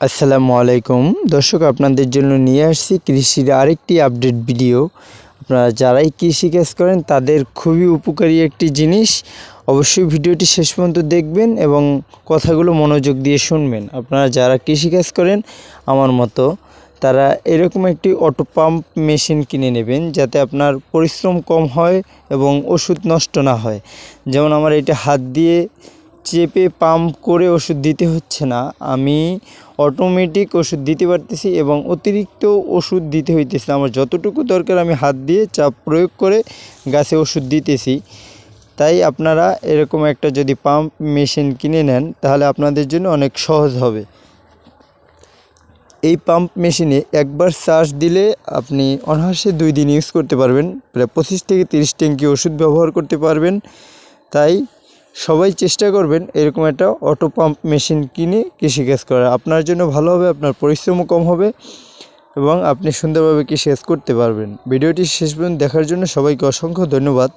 আসসালামু আলাইকুম। দর্শক, আপনাদের জন্য নিয়ে আসছি কৃষির আরেকটি আপডেট ভিডিও আপনারা যারাই কৃষি কাজ করেন, তাদের খুবই উপকারী একটি জিনিস। অবশ্যই ভিডিওটি শেষ পর্যন্ত দেখবেন এবং কথাগুলো মনোযোগ দিয়ে শুনবেন। আপনারা যারা কৃষি কাজ করেন, আমার মতো, তারা এরকম একটি অটো পাম্প মেশিন কিনে নেবেন যাতে আপনার পরিশ্রম কম হয় এবং ওষুধ নষ্ট না হয়। যেমন আমার এটা হাত দিয়ে চেপে পাম্প করে ওষুধ দিতে হচ্ছে না। আমি অটোমেটিক ওষুধ দিতে পারতেছি এবং অতিরিক্ত ওষুধ দিতে হইতেছে। আমার যতটুকু দরকার আমি হাত দিয়ে চাপ প্রয়োগ করে গাছে ওষুধ দিতেছি। তাই আপনারা এরকম একটা যদি পাম্প মেশিন কিনে নেন, তাহলে আপনাদের জন্য অনেক সহজ হবে। এই পাম্প মেশিনে একবার চার্জ দিলে আপনি অনায়াসে দুই দিন ইউজ করতে পারবেন। প্রায় পঁচিশ থেকে তিরিশ ট্যাঙ্কি ওষুধ ব্যবহার করতে পারবেন। তাই সবাই চেষ্টা করবেন এরকম একটা অটো পাম্প মেশিন কিনে কৃষিকাজ করা আপনার জন্য ভালো হবে, আপনার পরিশ্রমও কম হবে এবং আপনি সুন্দরভাবে কৃষিকাজ করতে পারবেন। ভিডিওটি শেষ পর্যন্ত দেখার জন্য সবাইকে অসংখ্য ধন্যবাদ।